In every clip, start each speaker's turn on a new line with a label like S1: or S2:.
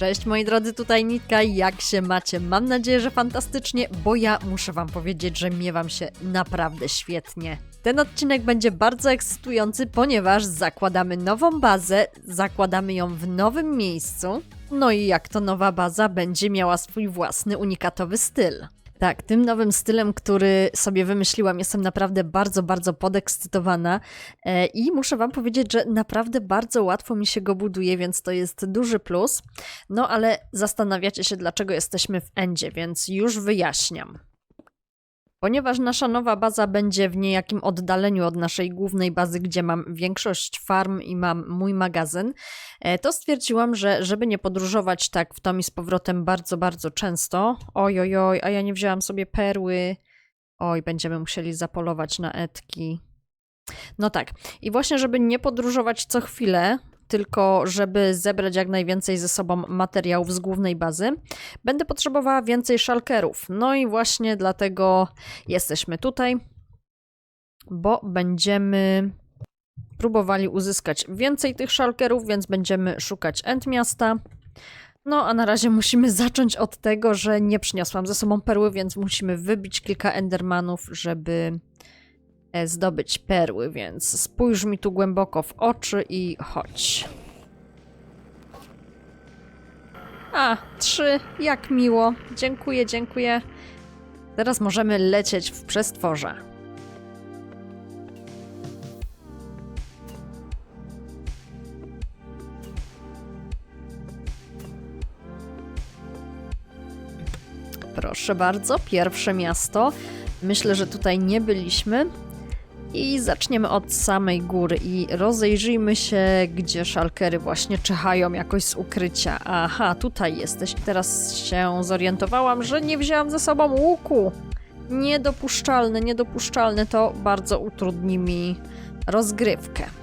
S1: Cześć moi drodzy, tutaj Nitka, jak się macie? Mam nadzieję, że fantastycznie, bo ja muszę wam powiedzieć, że miewam się naprawdę świetnie. Ten odcinek będzie bardzo ekscytujący, ponieważ zakładamy nową bazę, zakładamy ją w nowym miejscu. No i jak to nowa baza będzie miała swój własny unikatowy styl. Tak, tym nowym stylem, który sobie wymyśliłam, jestem naprawdę bardzo, bardzo podekscytowana e, i muszę Wam powiedzieć, że naprawdę bardzo łatwo mi się go buduje, więc to jest duży plus. No ale zastanawiacie się, dlaczego jesteśmy w Endzie, więc już wyjaśniam. Ponieważ nasza nowa baza będzie w niejakim oddaleniu od naszej głównej bazy, gdzie mam większość farm i mam mój magazyn, e, to stwierdziłam, że żeby nie podróżować tak w tom i z powrotem bardzo, bardzo często, oj, oj, oj, a ja nie wzięłam sobie perły, oj, będziemy musieli zapolować na etki. No tak, i właśnie żeby nie podróżować co chwilę, tylko żeby zebrać jak najwięcej ze sobą materiałów z głównej bazy, będę potrzebowała więcej szalkerów. No i właśnie dlatego jesteśmy tutaj, bo będziemy próbowali uzyskać więcej tych szalkerów, więc będziemy szukać end miasta. No, a na razie musimy zacząć od tego, że nie przyniosłam ze sobą perły, więc musimy wybić kilka endermanów, żeby zdobyć perły, więc spójrz mi tu głęboko w oczy i chodź. A, trzy, jak miło. Dziękuję, dziękuję. Teraz możemy lecieć w przestworze. Proszę bardzo, pierwsze miasto. Myślę, że tutaj nie byliśmy. I zaczniemy od samej góry i rozejrzyjmy się, gdzie szalkery właśnie czyhają jakoś z ukrycia. Aha, tutaj jesteś. Teraz się zorientowałam, że nie wzięłam ze sobą łuku. Niedopuszczalne, niedopuszczalne. To bardzo utrudni mi rozgrywkę.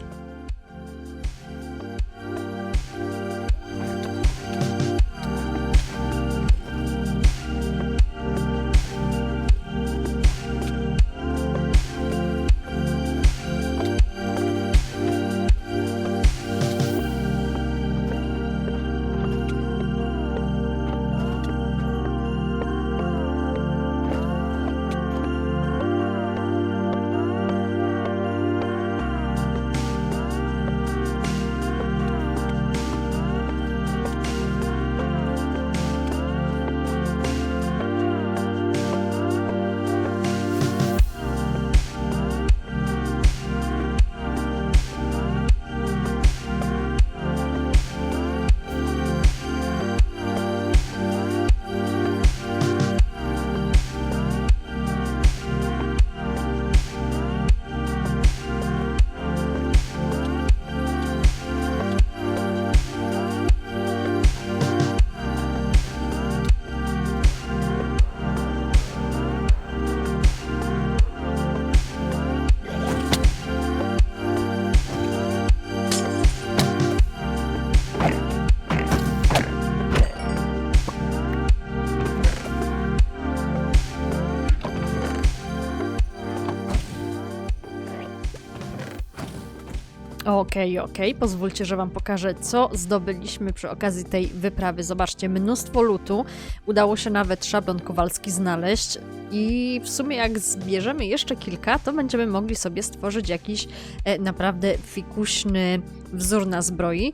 S1: Okej, okej, pozwólcie, że Wam pokażę, co zdobyliśmy przy okazji tej wyprawy. Zobaczcie, mnóstwo lutu. Udało się nawet szablon kowalski znaleźć. I w sumie, jak zbierzemy jeszcze kilka, to będziemy mogli sobie stworzyć jakiś e, naprawdę fikuśny wzór na zbroi.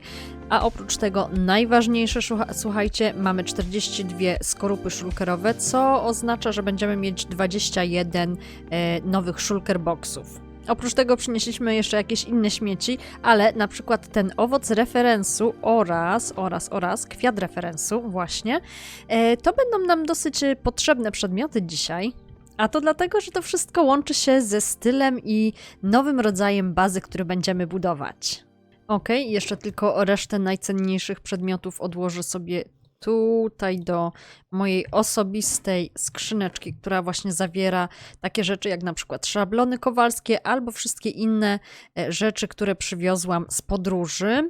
S1: A oprócz tego najważniejsze, słucha- słuchajcie, mamy 42 skorupy szulkerowe, co oznacza, że będziemy mieć 21 e, nowych shulker boxów. Oprócz tego przynieśliśmy jeszcze jakieś inne śmieci, ale na przykład ten owoc referensu oraz, oraz, oraz kwiat referensu właśnie, e, to będą nam dosyć e, potrzebne przedmioty dzisiaj. A to dlatego, że to wszystko łączy się ze stylem i nowym rodzajem bazy, który będziemy budować. Ok, jeszcze tylko resztę najcenniejszych przedmiotów odłożę sobie tutaj do mojej osobistej skrzyneczki, która właśnie zawiera takie rzeczy jak na przykład szablony kowalskie albo wszystkie inne e, rzeczy, które przywiozłam z podróży.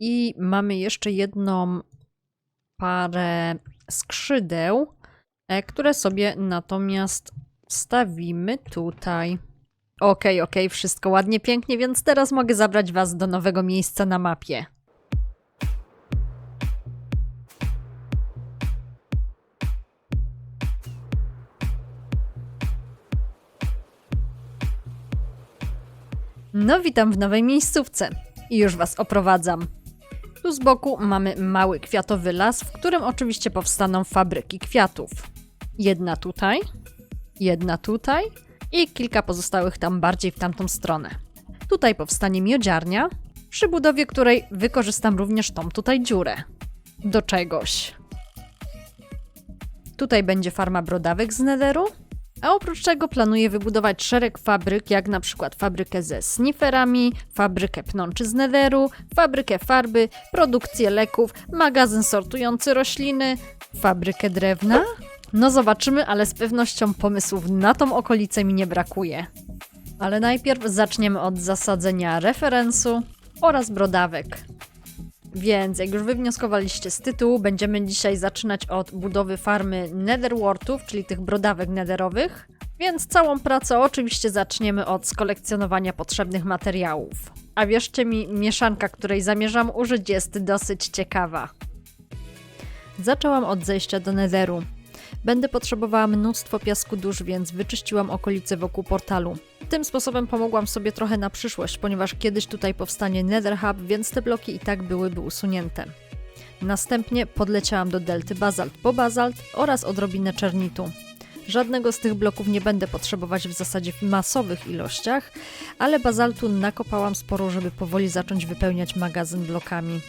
S1: I mamy jeszcze jedną parę skrzydeł, e, które sobie natomiast wstawimy tutaj. Okej, okej, wszystko ładnie, pięknie, więc teraz mogę zabrać Was do nowego miejsca na mapie. No, witam w nowej miejscówce i już Was oprowadzam. Tu z boku mamy mały kwiatowy las, w którym oczywiście powstaną fabryki kwiatów. Jedna tutaj, jedna tutaj i kilka pozostałych tam bardziej w tamtą stronę. Tutaj powstanie miodziarnia, przy budowie której wykorzystam również tą tutaj dziurę. Do czegoś. Tutaj będzie farma brodawek z nederu, a oprócz tego planuję wybudować szereg fabryk, jak na przykład fabrykę ze sniferami, fabrykę pnączy z nederu, fabrykę farby, produkcję leków, magazyn sortujący rośliny, fabrykę drewna. No zobaczymy, ale z pewnością pomysłów na tą okolicę mi nie brakuje. Ale najpierw zaczniemy od zasadzenia referensu oraz brodawek. Więc jak już wywnioskowaliście z tytułu, będziemy dzisiaj zaczynać od budowy farmy netherwortów, czyli tych brodawek nederowych. Więc całą pracę oczywiście zaczniemy od skolekcjonowania potrzebnych materiałów. A wierzcie mi, mieszanka, której zamierzam użyć jest dosyć ciekawa. Zaczęłam od zejścia do netheru. Będę potrzebowała mnóstwo piasku dusz, więc wyczyściłam okolice wokół portalu. Tym sposobem pomogłam sobie trochę na przyszłość, ponieważ kiedyś tutaj powstanie Nether Hub, więc te bloki i tak byłyby usunięte. Następnie podleciałam do delty bazalt po bazalt oraz odrobinę czernitu. Żadnego z tych bloków nie będę potrzebować w zasadzie w masowych ilościach, ale bazaltu nakopałam sporo, żeby powoli zacząć wypełniać magazyn blokami.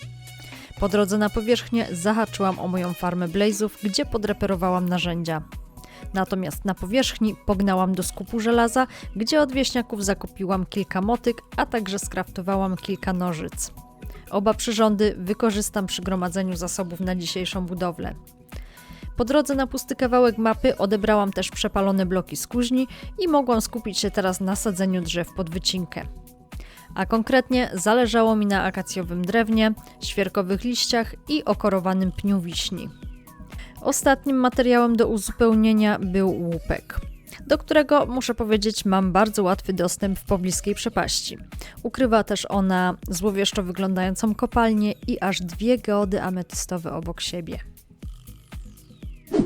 S1: Po drodze na powierzchnię zahaczyłam o moją farmę blazów, gdzie podreperowałam narzędzia. Natomiast na powierzchni pognałam do skupu żelaza, gdzie od wieśniaków zakupiłam kilka motyk, a także skraftowałam kilka nożyc. Oba przyrządy wykorzystam przy gromadzeniu zasobów na dzisiejszą budowlę. Po drodze na pusty kawałek mapy odebrałam też przepalone bloki z kuźni i mogłam skupić się teraz na sadzeniu drzew pod wycinkę. A konkretnie zależało mi na akacjowym drewnie, świerkowych liściach i okorowanym pniu wiśni. Ostatnim materiałem do uzupełnienia był łupek, do którego muszę powiedzieć mam bardzo łatwy dostęp w pobliskiej przepaści. Ukrywa też ona złowieszczo wyglądającą kopalnię i aż dwie geody ametystowe obok siebie.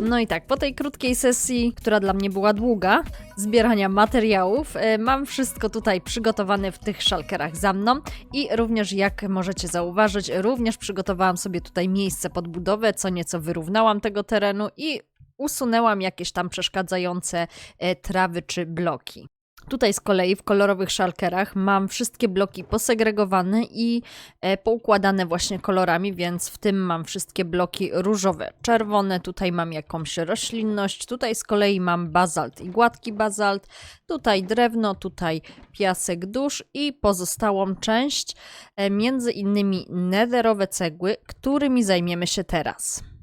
S1: No i tak, po tej krótkiej sesji, która dla mnie była długa, zbierania materiałów, e, mam wszystko tutaj przygotowane w tych szalkerach za mną i również jak możecie zauważyć, również przygotowałam sobie tutaj miejsce pod budowę, co nieco wyrównałam tego terenu i usunęłam jakieś tam przeszkadzające e, trawy czy bloki. Tutaj z kolei w kolorowych szalkerach mam wszystkie bloki posegregowane i e, poukładane właśnie kolorami, więc w tym mam wszystkie bloki różowe, czerwone, tutaj mam jakąś roślinność, tutaj z kolei mam bazalt i gładki bazalt, tutaj drewno, tutaj piasek dusz i pozostałą część, e, między innymi netherowe cegły, którymi zajmiemy się teraz.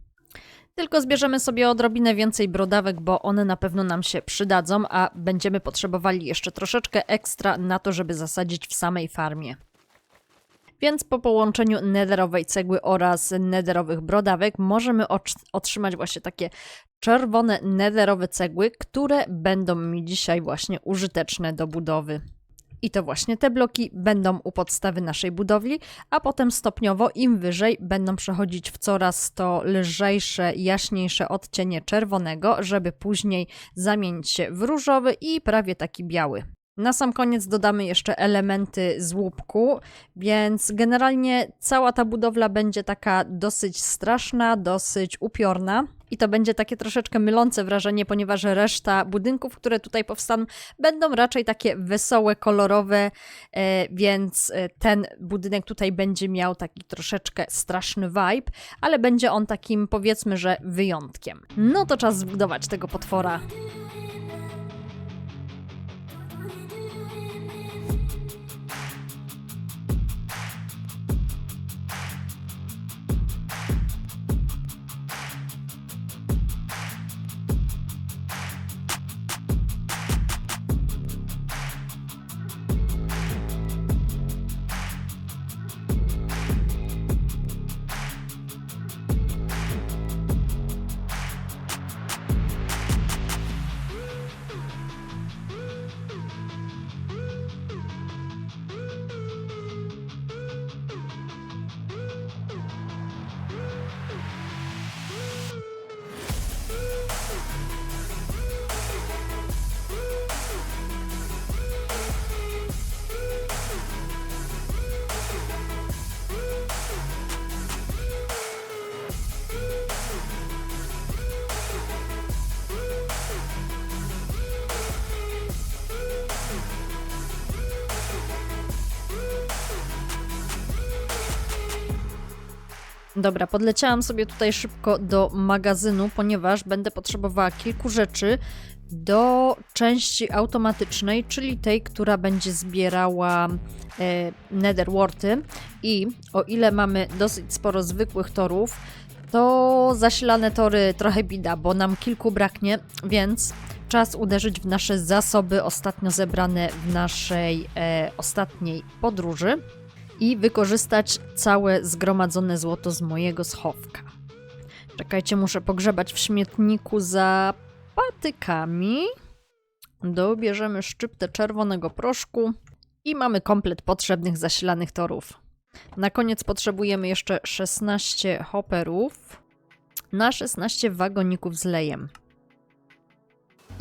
S1: Tylko zbierzemy sobie odrobinę więcej brodawek, bo one na pewno nam się przydadzą, a będziemy potrzebowali jeszcze troszeczkę ekstra na to, żeby zasadzić w samej farmie. Więc po połączeniu nederowej cegły oraz nederowych brodawek możemy otrzymać właśnie takie czerwone nederowe cegły, które będą mi dzisiaj właśnie użyteczne do budowy. I to właśnie te bloki będą u podstawy naszej budowli, a potem stopniowo im wyżej będą przechodzić w coraz to lżejsze, jaśniejsze odcienie czerwonego, żeby później zamienić się w różowy i prawie taki biały. Na sam koniec dodamy jeszcze elementy z łupku, więc generalnie cała ta budowla będzie taka dosyć straszna, dosyć upiorna. I to będzie takie troszeczkę mylące wrażenie, ponieważ reszta budynków, które tutaj powstaną, będą raczej takie wesołe, kolorowe, e, więc e, ten budynek tutaj będzie miał taki troszeczkę straszny vibe, ale będzie on takim powiedzmy, że wyjątkiem. No to czas zbudować tego potwora. Dobra, podleciałam sobie tutaj szybko do magazynu, ponieważ będę potrzebowała kilku rzeczy do części automatycznej, czyli tej, która będzie zbierała e, netherworty. I o ile mamy dosyć sporo zwykłych torów, to zasilane tory trochę bida, bo nam kilku braknie, więc czas uderzyć w nasze zasoby ostatnio zebrane w naszej e, ostatniej podróży i wykorzystać całe zgromadzone złoto z mojego schowka. Czekajcie, muszę pogrzebać w śmietniku za patykami. Dobierzemy szczyptę czerwonego proszku i mamy komplet potrzebnych zasilanych torów. Na koniec potrzebujemy jeszcze 16 hopperów na 16 wagoników z lejem.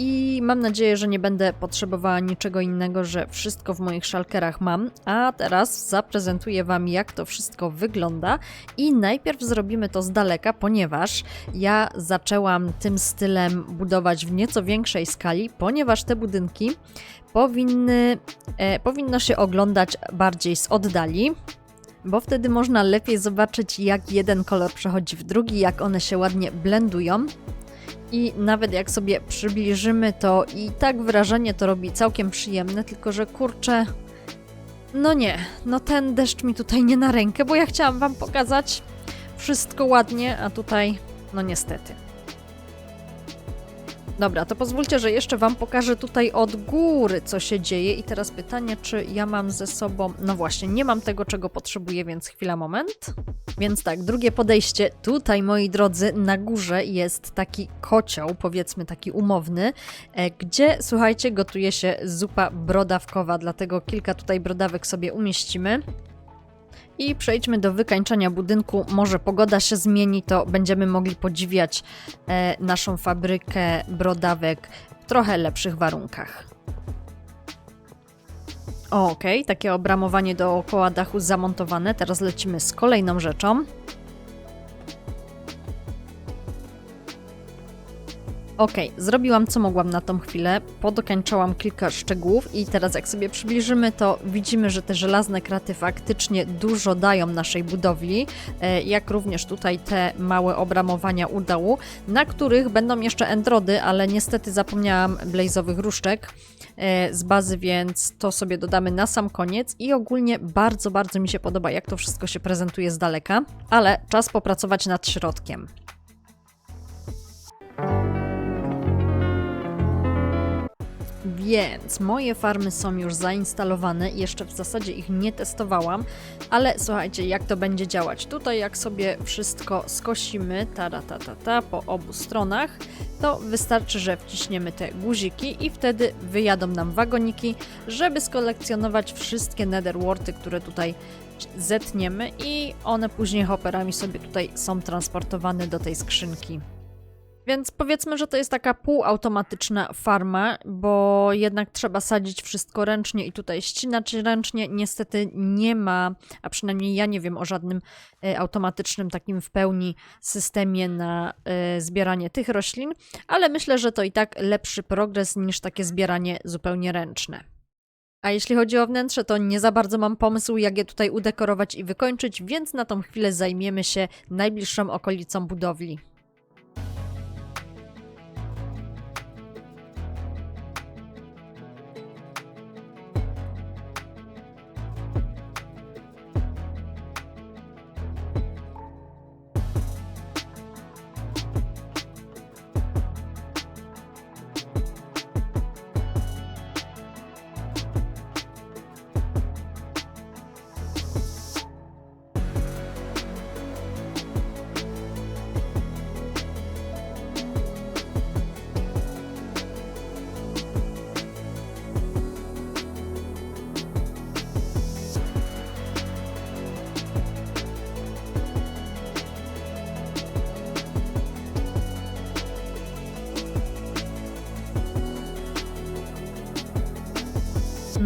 S1: I mam nadzieję, że nie będę potrzebowała niczego innego, że wszystko w moich szalkerach mam. A teraz zaprezentuję Wam, jak to wszystko wygląda. I najpierw zrobimy to z daleka, ponieważ ja zaczęłam tym stylem budować w nieco większej skali, ponieważ te budynki powinny, e, powinno się oglądać bardziej z oddali. Bo wtedy można lepiej zobaczyć, jak jeden kolor przechodzi w drugi, jak one się ładnie blendują. I nawet jak sobie przybliżymy to i tak wrażenie to robi całkiem przyjemne, tylko że kurczę. No nie, no ten deszcz mi tutaj nie na rękę, bo ja chciałam wam pokazać wszystko ładnie, a tutaj no niestety. Dobra, to pozwólcie, że jeszcze Wam pokażę tutaj od góry, co się dzieje. I teraz pytanie, czy ja mam ze sobą. No właśnie, nie mam tego, czego potrzebuję, więc chwila, moment. Więc tak, drugie podejście. Tutaj, moi drodzy, na górze jest taki kocioł, powiedzmy taki umowny, e, gdzie słuchajcie, gotuje się zupa brodawkowa, dlatego kilka tutaj brodawek sobie umieścimy. I przejdźmy do wykańczania budynku. Może pogoda się zmieni, to będziemy mogli podziwiać e, naszą fabrykę brodawek w trochę lepszych warunkach. Okej, takie obramowanie dookoła dachu zamontowane. Teraz lecimy z kolejną rzeczą. Okej, zrobiłam co mogłam na tą chwilę, podokańczałam kilka szczegółów i teraz jak sobie przybliżymy, to widzimy, że te żelazne kraty faktycznie dużo dają naszej budowli, e, jak również tutaj te małe obramowania u dołu, na których będą jeszcze endrody, ale niestety zapomniałam blazowych różdżek e, z bazy, więc to sobie dodamy na sam koniec i ogólnie bardzo, bardzo mi się podoba, jak to wszystko się prezentuje z daleka, ale czas popracować nad środkiem. Więc moje farmy są już zainstalowane, jeszcze w zasadzie ich nie testowałam, ale słuchajcie, jak to będzie działać. Tutaj jak sobie wszystko skosimy, ta, ta, ta, ta, po obu stronach, to wystarczy, że wciśniemy te guziki i wtedy wyjadą nam wagoniki, żeby skolekcjonować wszystkie netherworty, które tutaj zetniemy i one później hopperami sobie tutaj są transportowane do tej skrzynki. Więc powiedzmy, że to jest taka półautomatyczna farma, bo jednak trzeba sadzić wszystko ręcznie i tutaj ścinać ręcznie. Niestety nie ma, a przynajmniej ja nie wiem o żadnym e, automatycznym takim w pełni systemie na e, zbieranie tych roślin, ale myślę, że to i tak lepszy progres niż takie zbieranie zupełnie ręczne. A jeśli chodzi o wnętrze, to nie za bardzo mam pomysł, jak je tutaj udekorować i wykończyć, więc na tą chwilę zajmiemy się najbliższą okolicą budowli.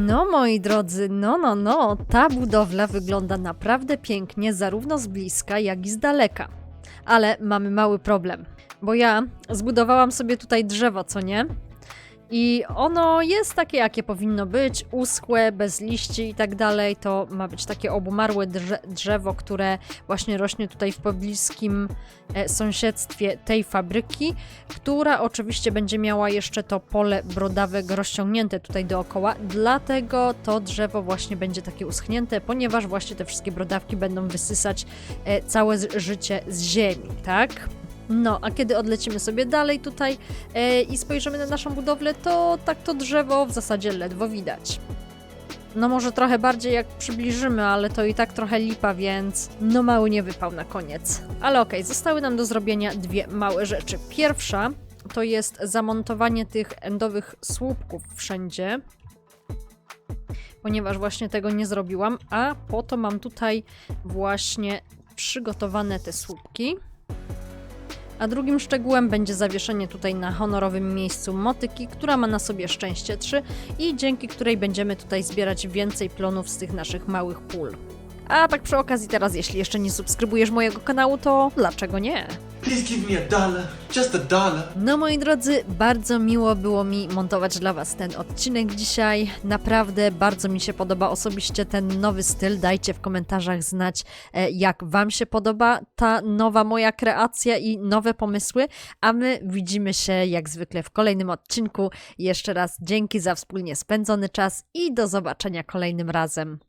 S1: No, moi drodzy, no, no, no, ta budowla wygląda naprawdę pięknie, zarówno z bliska, jak i z daleka. Ale mamy mały problem, bo ja zbudowałam sobie tutaj drzewo, co nie? I ono jest takie, jakie powinno być, uschłe, bez liści i tak dalej. To ma być takie obumarłe drze drzewo, które właśnie rośnie tutaj w pobliskim e, sąsiedztwie tej fabryki, która oczywiście będzie miała jeszcze to pole brodawek rozciągnięte tutaj dookoła. Dlatego to drzewo właśnie będzie takie uschnięte, ponieważ właśnie te wszystkie brodawki będą wysysać e, całe życie z ziemi, tak? No, a kiedy odlecimy sobie dalej tutaj e, i spojrzymy na naszą budowlę, to tak to drzewo w zasadzie ledwo widać. No może trochę bardziej jak przybliżymy, ale to i tak trochę lipa, więc no mały nie wypał na koniec. Ale okej, zostały nam do zrobienia dwie małe rzeczy. Pierwsza to jest zamontowanie tych endowych słupków wszędzie, ponieważ właśnie tego nie zrobiłam, a po to mam tutaj właśnie przygotowane te słupki. A drugim szczegółem będzie zawieszenie tutaj na honorowym miejscu motyki, która ma na sobie szczęście 3 i dzięki której będziemy tutaj zbierać więcej plonów z tych naszych małych pól. A tak przy okazji teraz, jeśli jeszcze nie subskrybujesz mojego kanału, to dlaczego nie?
S2: Please give me a dollar, just a dollar.
S1: No moi drodzy, bardzo miło było mi montować dla Was ten odcinek dzisiaj. Naprawdę bardzo mi się podoba osobiście ten nowy styl. Dajcie w komentarzach znać, e, jak Wam się podoba ta nowa moja kreacja i nowe pomysły. A my widzimy się jak zwykle w kolejnym odcinku. Jeszcze raz dzięki za wspólnie spędzony czas i do zobaczenia kolejnym razem.